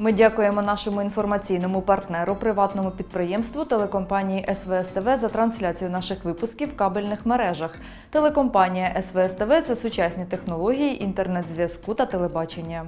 Ми дякуємо нашому інформаційному партнеру, приватному підприємству телекомпанії СВСТВ за трансляцію наших випусків в кабельних мережах. Телекомпанія СВСТВ це сучасні технології інтернет-зв'язку та телебачення.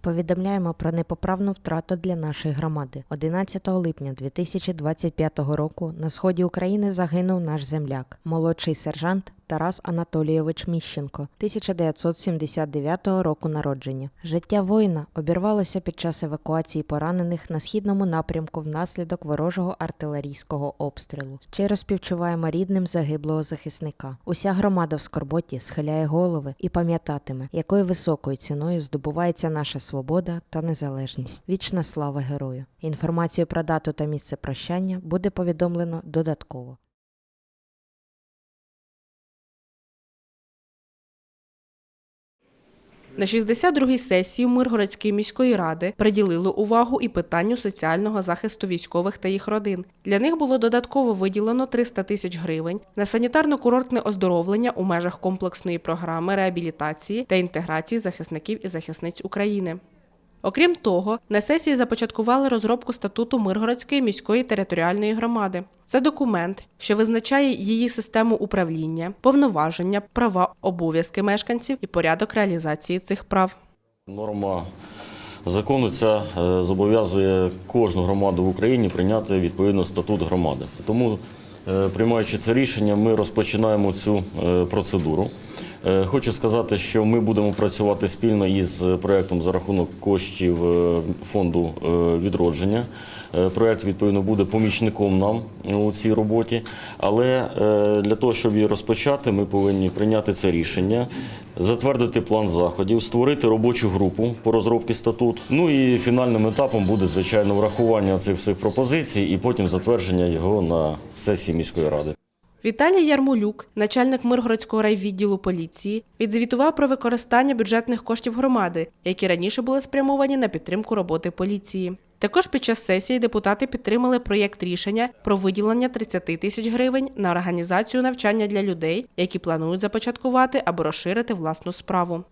Повідомляємо про непоправну втрату для нашої громади. 11 липня 2025 року на сході України загинув наш земляк, молодший сержант Тарас Анатолійович Міщенко, 1979 року народження. Життя воїна обірвалося під час евакуації поранених на східному напрямку внаслідок ворожого артилерійського обстрілу. Щиро співчуваємо рідним загиблого захисника. Уся громада в скорботі схиляє голови і пам'ятатиме, якою високою ціною здобувається наша свобода та незалежність. Вічна слава герою. Інформацію про дату та місце прощання буде повідомлено додатково. На 62-й сесії Миргородської міської ради приділили увагу і питанню соціального захисту військових та їх родин. Для них було додатково виділено 300 тисяч гривень на санітарно-курортне оздоровлення у межах комплексної програми реабілітації та інтеграції захисників і захисниць України. Окрім того, на сесії започаткували розробку статуту Миргородської міської територіальної громади. Це документ, що визначає її систему управління, повноваження, права, обов'язки мешканців і порядок реалізації цих прав. Норма закону ця е, зобов'язує кожну громаду в Україні прийняти відповідно статут громади. Тому, е, приймаючи це рішення, ми розпочинаємо цю е, процедуру. Е, Хочу сказати, що ми будемо працювати спільно із проєктом за рахунок коштів е, фонду е, відродження. Е, Проєкт, відповідно, буде помічником нам у цій роботі. Але е, для того, щоб її розпочати, ми повинні прийняти це рішення, затвердити план заходів, створити робочу групу по розробці статут. Ну і фінальним етапом буде, звичайно, врахування цих всіх пропозицій і потім затвердження його на сесії міської ради. Віталій Ярмолюк, начальник Миргородського райвідділу поліції, відзвітував про використання бюджетних коштів громади, які раніше були спрямовані на підтримку роботи поліції. Також під час сесії депутати підтримали проєкт рішення про виділення 30 тисяч гривень на організацію навчання для людей, які планують започаткувати або розширити власну справу.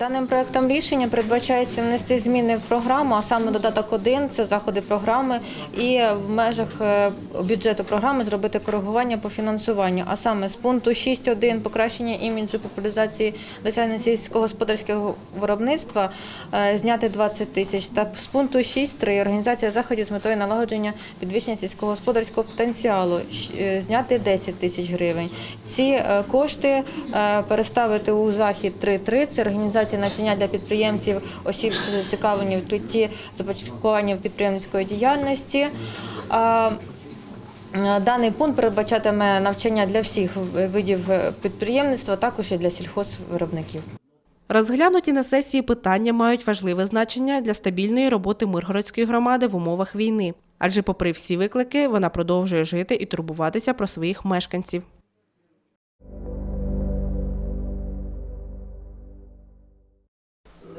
Даним проектом рішення передбачається внести зміни в програму, а саме додаток 1 – це заходи програми, і в межах е, бюджету програми зробити коригування по фінансуванню. А саме з пункту 6.1 покращення іміджу популяризації досягнень сільськогосподарського виробництва е, зняти 20 тисяч. Та з пункту 6.3 організація заходів з метою налагодження підвищення сільськогосподарського потенціалу е, зняти 10 тисяч гривень. Ці кошти переставити у захід 3.3 – це організація навчання для підприємців, осіб, що зацікавлені в відкритті започаткування підприємницької діяльності. Е, Даний пункт передбачатиме навчання для всіх видів підприємництва, також і для сільхозвиробників. Розглянуті на сесії питання мають важливе значення для стабільної роботи Миргородської громади в умовах війни. Адже, попри всі виклики, вона продовжує жити і турбуватися про своїх мешканців.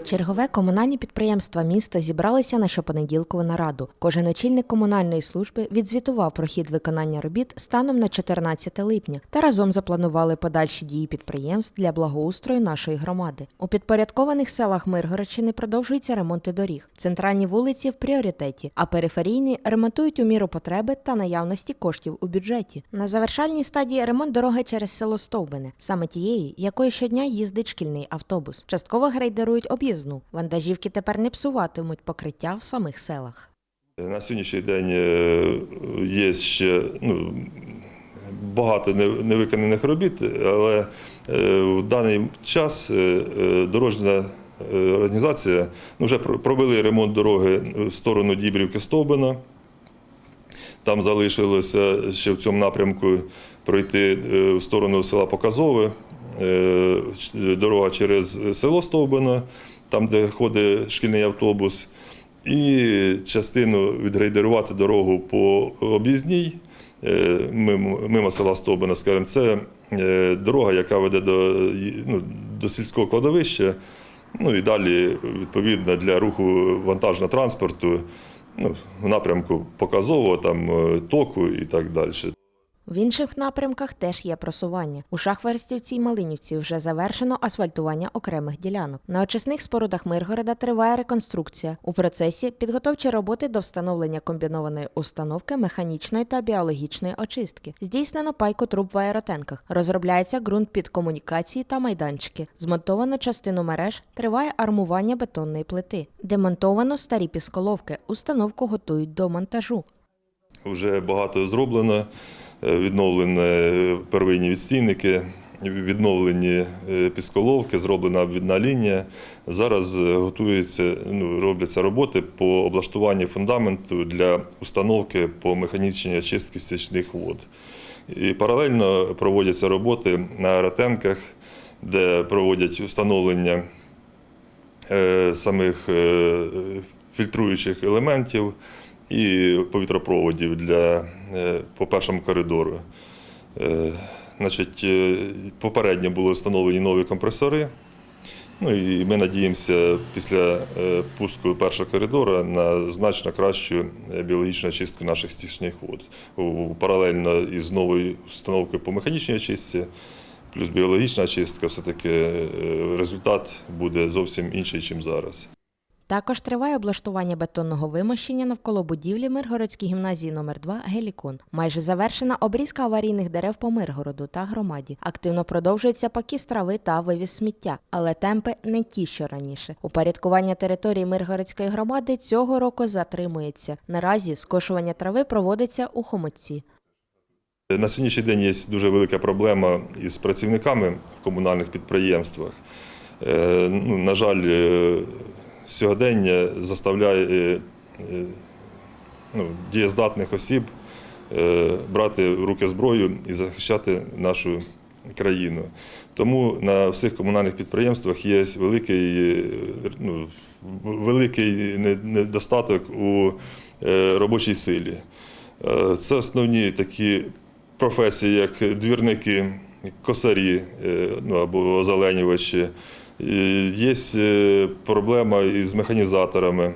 Чергове комунальні підприємства міста зібралися на щопонеділкову нараду. Кожен очільник комунальної служби відзвітував про хід виконання робіт станом на 14 липня та разом запланували подальші дії підприємств для благоустрою нашої громади. У підпорядкованих селах Миргородщини продовжуються ремонти доріг. Центральні вулиці в пріоритеті, а периферійні ремонтують у міру потреби та наявності коштів у бюджеті. На завершальній стадії ремонт дороги через село Стовбине, саме тієї, якою щодня їздить шкільний автобус. Частково грейдерують об'їзну. Вантажівки тепер не псуватимуть покриття в самих селах. На сьогоднішній день е, є ще ну, багато невиконаних робіт, але е, в даний час е, дорожня організація ну, вже провели ремонт дороги в сторону Дібрівки-Стовбина. Там залишилося ще в цьому напрямку пройти в сторону села Показове, дорога через село Стовбино, там, де ходить шкільний автобус, і частину відрейдерувати дорогу по об'їзній е, мимо, села Стовбино, скажімо, це е, дорога, яка веде до, ну, до сільського кладовища, ну і далі, відповідно, для руху вантажного транспорту ну, в напрямку показового, там, е, току і так далі. В інших напрямках теж є просування. У Шахверстівці й Малинівці вже завершено асфальтування окремих ділянок. На очисних спорудах Миргорода триває реконструкція. У процесі підготовчі роботи до встановлення комбінованої установки механічної та біологічної очистки. Здійснено пайку труб в аеротенках. Розробляється ґрунт під комунікації та майданчики. Змонтовано частину мереж. Триває армування бетонної плити. Демонтовано старі пісколовки. Установку готують до монтажу. Вже багато зроблено, відновлені е, первинні відстійники, відновлені е, пісколовки, зроблена обвідна лінія. Зараз е, готуються, ну, робляться роботи по облаштуванню фундаменту для установки по механічній очистці стічних вод. І паралельно проводяться роботи на аеротенках, де проводять встановлення е, самих е, фільтруючих елементів і повітропроводів для, е, по першому коридору. Е, Значить, е, попередньо були встановлені нові компресори. Ну і ми надіємося після пуску першого коридору на значно кращу біологічну очистку наших стічних вод. Паралельно із новою установкою по механічній очистці, плюс біологічна очистка, все-таки результат буде зовсім інший, ніж зараз. Також триває облаштування бетонного вимощення навколо будівлі Миргородської гімназії номер 2 Гелікон. Майже завершена обрізка аварійних дерев по Миргороду та громаді. Активно продовжується покіс трави та вивіз сміття, але темпи не ті, що раніше. Упорядкування території Миргородської громади цього року затримується. Наразі скошування трави проводиться у Хомутці. На сьогоднішній день є дуже велика проблема із працівниками в комунальних підприємствах. Е, Ну, на жаль, е, сьогодення заставляє е, е, ну, дієздатних осіб е, брати в руки зброю і захищати нашу країну. Тому на всіх комунальних підприємствах є великий, ну, великий недостаток у робочій силі. Це основні такі професії, як двірники, косарі ну, або озеленювачі. Є е, проблема із механізаторами.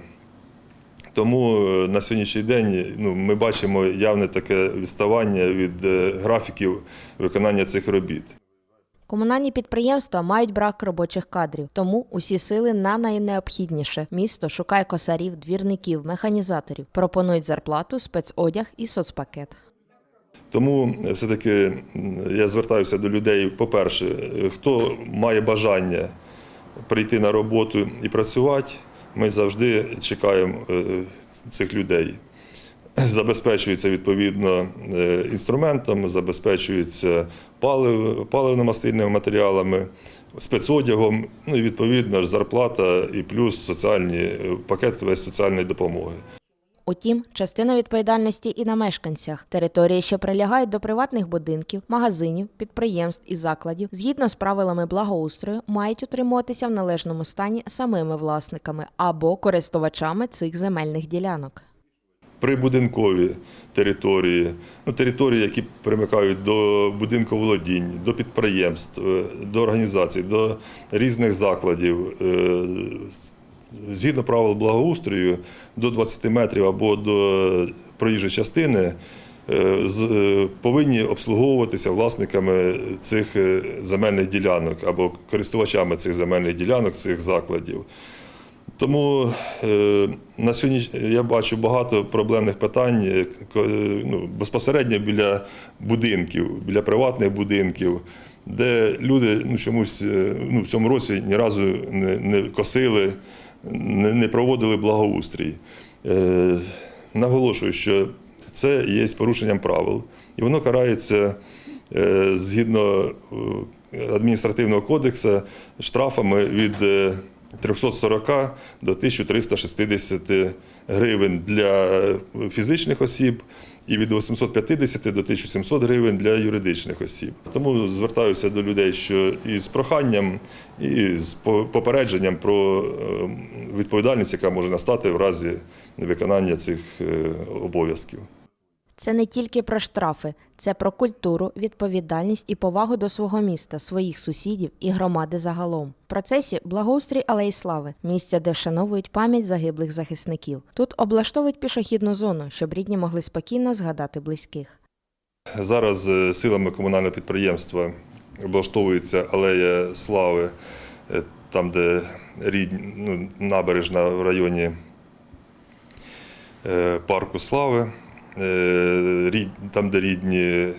Тому е, на сьогоднішній день ну, ми бачимо явне таке відставання від е, графіків виконання цих робіт. Комунальні підприємства мають брак робочих кадрів, тому усі сили на найнеобхідніше. Місто шукає косарів, двірників, механізаторів, пропонують зарплату, спецодяг і соцпакет. Тому все-таки я звертаюся до людей, по-перше, е, хто має бажання прийти на роботу і працювати, ми завжди чекаємо е, цих людей. Забезпечується відповідно е, інструментом, забезпечується палив, паливно-мастильними матеріалами, спецодягом, ну і відповідно ж зарплата і плюс соціальні е, пакет весь соціальної допомоги. Утім, частина відповідальності і на мешканцях. Території, що прилягають до приватних будинків, магазинів, підприємств і закладів, згідно з правилами благоустрою, мають утримуватися в належному стані самими власниками або користувачами цих земельних ділянок. прибудинкові території, ну, території, які примикають до будинку володінь, до підприємств, е, до організацій, до різних закладів. Згідно правил благоустрою, до 20 метрів або до проїжджої частини е, е, повинні обслуговуватися власниками цих е, земельних ділянок або користувачами цих земельних ділянок, цих закладів. Тому на сьогодні я бачу багато проблемних питань ну, безпосередньо біля будинків, біля приватних будинків, де люди ну, чомусь ну, в цьому році ні разу не, не косили, не, проводили благоустрій. Е, наголошую, що це є порушенням правил, і воно карається е, згідно е, адміністративного кодексу штрафами від е, 340 до 1360 гривень для фізичних осіб і від 850 до 1700 гривень для юридичних осіб. Тому звертаюся до людей, що і з проханням, і з попередженням про е, відповідальність, яка може настати в разі невиконання цих е, обов'язків. Це не тільки про штрафи, це про культуру, відповідальність і повагу до свого міста, своїх сусідів і громади загалом. В процесі благоустрій Алеї Слави, місця, де вшановують пам'ять загиблих захисників. Тут облаштовують пішохідну зону, щоб рідні могли спокійно згадати близьких. Зараз е, силами комунального підприємства облаштовується алея слави, е, там, де рід, ну, набережна в районі е, парку слави, Е, там, де рідні е,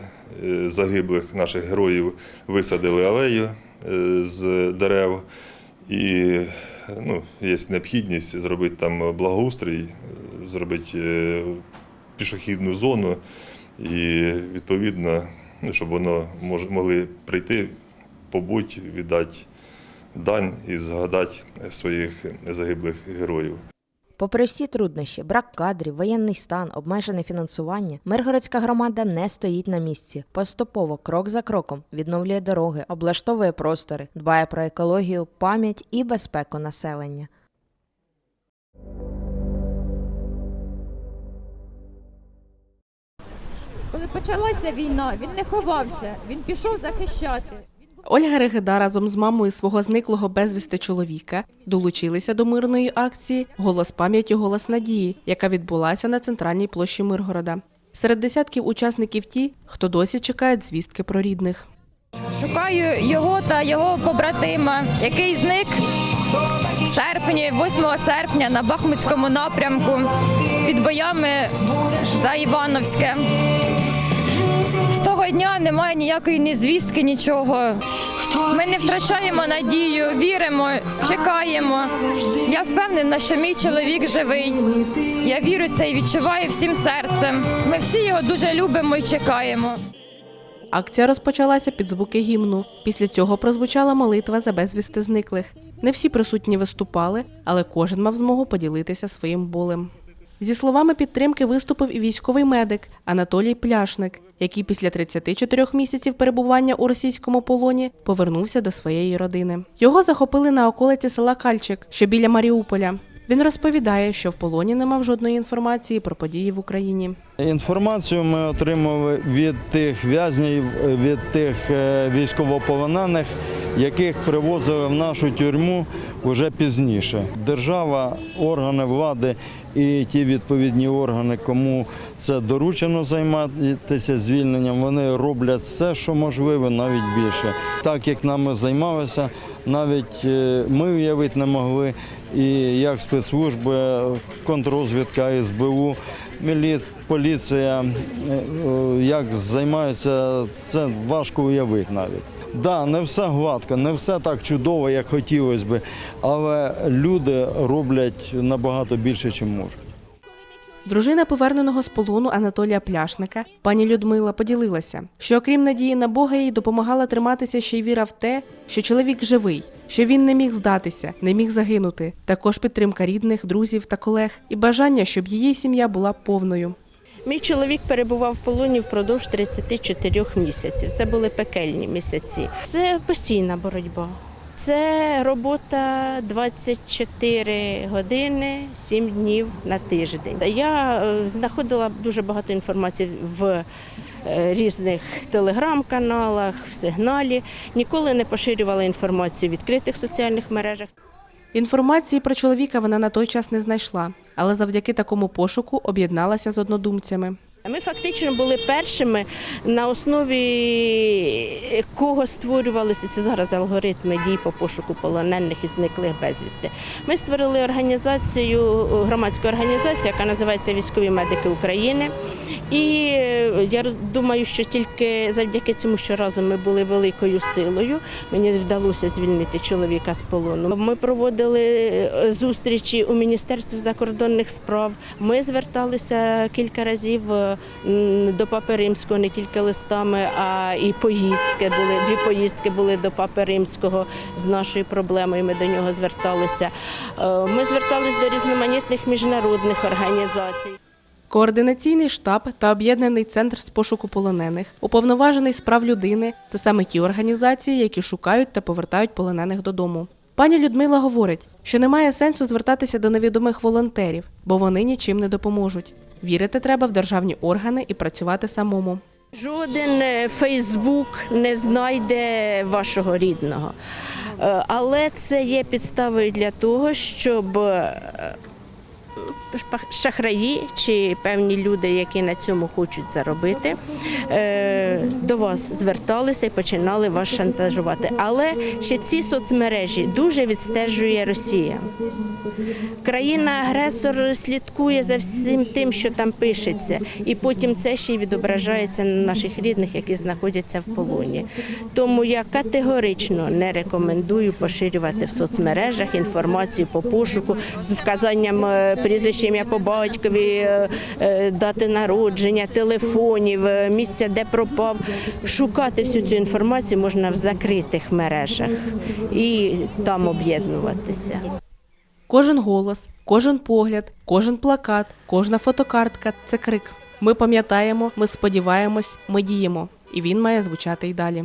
загиблих наших героїв висадили алею з дерев. І ну, є необхідність зробити там благоустрій, зробити пішохідну зону і відповідно, ну, щоб воно мож- могли прийти, побути, віддати дань і згадати своїх загиблих героїв. Попри всі труднощі, брак кадрів, воєнний стан, обмежене фінансування, Миргородська громада не стоїть на місці. Поступово, крок за кроком, відновлює дороги, облаштовує простори, дбає про екологію, пам'ять і безпеку населення. Коли почалася війна, він не ховався, він пішов захищати. Ольга Регеда разом з мамою свого зниклого безвісти чоловіка долучилися до мирної акції Голос пам'яті, голос надії, яка відбулася на центральній площі Миргорода. Серед десятків учасників ті, хто досі чекають звістки про рідних. Шукаю його та його побратима, який зник в серпні, 8 серпня на Бахмутському напрямку під боями за Івановське. З того дня немає ніякої ні звістки, нічого. Ми не втрачаємо надію, віримо, чекаємо. Я впевнена, що мій чоловік живий. Я вірю це і відчуваю всім серцем. Ми всі його дуже любимо і чекаємо. Акція розпочалася під звуки гімну. Після цього прозвучала молитва за безвісти зниклих. Не всі присутні виступали, але кожен мав змогу поділитися своїм болем. Зі словами підтримки виступив і військовий медик Анатолій Пляшник, який після 34 місяців перебування у російському полоні повернувся до своєї родини. Його захопили на околиці села Кальчик, що біля Маріуполя. Він розповідає, що в полоні не мав жодної інформації про події в Україні. Інформацію ми отримали від тих в'язнів, від тих е, військовополонених, яких привозили в нашу тюрму вже пізніше. Держава, органи влади і ті відповідні органи, кому це доручено займатися звільненням, вони роблять все, що можливо, навіть більше. Так як нами займалися, навіть е, ми уявити не могли, і як спецслужби, контррозвідка, СБУ, поліція, е, е, як займаються, це важко уявити навіть. Да, не все гладко, не все так чудово, як хотілося би, але люди роблять набагато більше, ніж можуть. Дружина поверненого з полону Анатолія Пляшника, пані Людмила, поділилася, що окрім надії на Бога, їй допомагала триматися ще й віра в те, що чоловік живий, що він не міг здатися, не міг загинути. Також підтримка рідних, друзів та колег і бажання, щоб її сім'я була повною. Мій чоловік перебував в полоні впродовж 34 місяців. Це були пекельні місяці. Це постійна боротьба. Це робота 24 години, 7 днів на тиждень. Я е, знаходила дуже багато інформації в е, різних телеграм-каналах, в сигналі. Ніколи не поширювала інформацію в відкритих соціальних мережах. Інформації про чоловіка вона на той час не знайшла, але завдяки такому пошуку об'єдналася з однодумцями. Ми фактично були першими, на основі кого створювалися ці зараз алгоритми дій по пошуку полонених і зниклих безвісти. Ми створили організацію, громадську організацію, яка називається Військові медики України. І е, я думаю, що тільки завдяки цьому, що разом ми були великою силою, мені вдалося звільнити чоловіка з полону. Ми проводили е, зустрічі у Міністерстві закордонних справ. Ми зверталися кілька разів е, до Папи Римського не тільки листами, а і поїздки були. Дві поїздки були до Папи Римського з нашою проблемою. Ми до нього зверталися. Е, Ми зверталися до різноманітних міжнародних організацій. Координаційний штаб та об'єднаний центр з пошуку полонених, уповноважений з прав людини це саме ті організації, які шукають та повертають полонених додому. Пані Людмила говорить, що немає сенсу звертатися до невідомих волонтерів, бо вони нічим не допоможуть. Вірити треба в державні органи і працювати самому. Жоден е, Фейсбук не знайде вашого рідного. Е, Але це є підставою для того, щоб е, шахраї чи певні люди, які на цьому хочуть заробити, е, до вас зверталися і починали вас шантажувати. Але ще ці соцмережі дуже відстежує Росія. Країна-агресор слідкує за всім тим, що там пишеться, і потім це ще й відображається на наших рідних, які знаходяться в полоні. Тому я категорично не рекомендую поширювати в соцмережах інформацію по пошуку з вказанням е, прізвища ім'я по батькові, е, е, дати народження, телефонів, е, місця, де пропав. Шукати всю цю інформацію можна в закритих мережах і там об'єднуватися. Кожен голос, кожен погляд, кожен плакат, кожна фотокартка це крик. Ми пам'ятаємо, ми сподіваємось, ми діємо. І він має звучати й далі.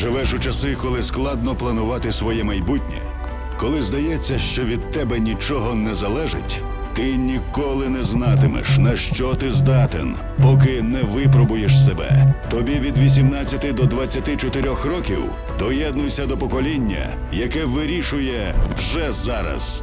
Живеш у часи, коли складно планувати своє майбутнє, коли здається, що від тебе нічого не залежить, ти ніколи не знатимеш, на що ти здатен, поки не випробуєш себе. Тобі від 18 до 24 років доєднуйся до покоління, яке вирішує вже зараз.